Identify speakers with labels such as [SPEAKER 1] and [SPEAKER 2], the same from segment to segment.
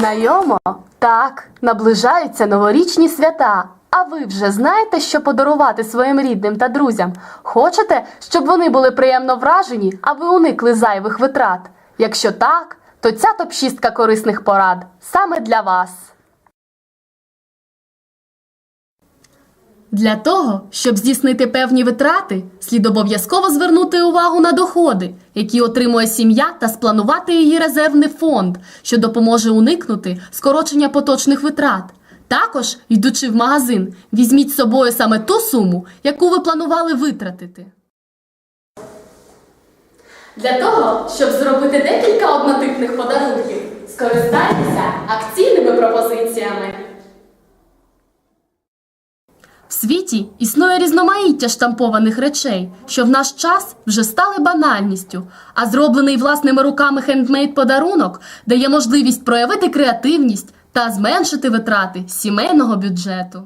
[SPEAKER 1] Знайомо? Так, наближаються новорічні свята. А ви вже знаєте, що подарувати своїм рідним та друзям? Хочете, щоб вони були приємно вражені, а ви уникли зайвих витрат? Якщо так, то ця топ-6 корисних порад саме для вас. Для того, щоб здійснити певні витрати, слід обов'язково звернути увагу на доходи, які отримує сім'я, та спланувати її резервний фонд, що допоможе уникнути скорочення поточних витрат. Також, йдучи в магазин, візьміть з собою саме ту суму, яку ви планували витратити. Для того, щоб зробити декілька однотипних подарунків, скористайтеся акційними пропозиціями. В світі існує різноманіття штампованих речей, що в наш час вже стали банальністю, а зроблений власними руками хендмейд подарунок дає можливість проявити креативність та зменшити витрати сімейного бюджету.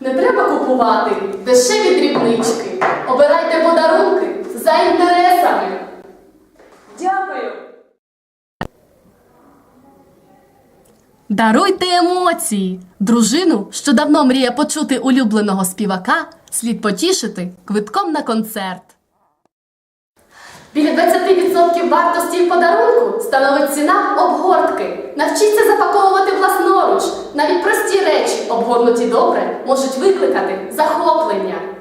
[SPEAKER 1] Не треба купувати дешеві дрібнички. Обирайте подарунки Даруйте емоції! Дружину, що давно мріє почути улюбленого співака, слід потішити квитком на концерт. Біля 20% вартості подарунку становить ціна обгортки. Навчіться запаковувати власноруч. Навіть прості речі, обгорнуті добре, можуть викликати захоплення.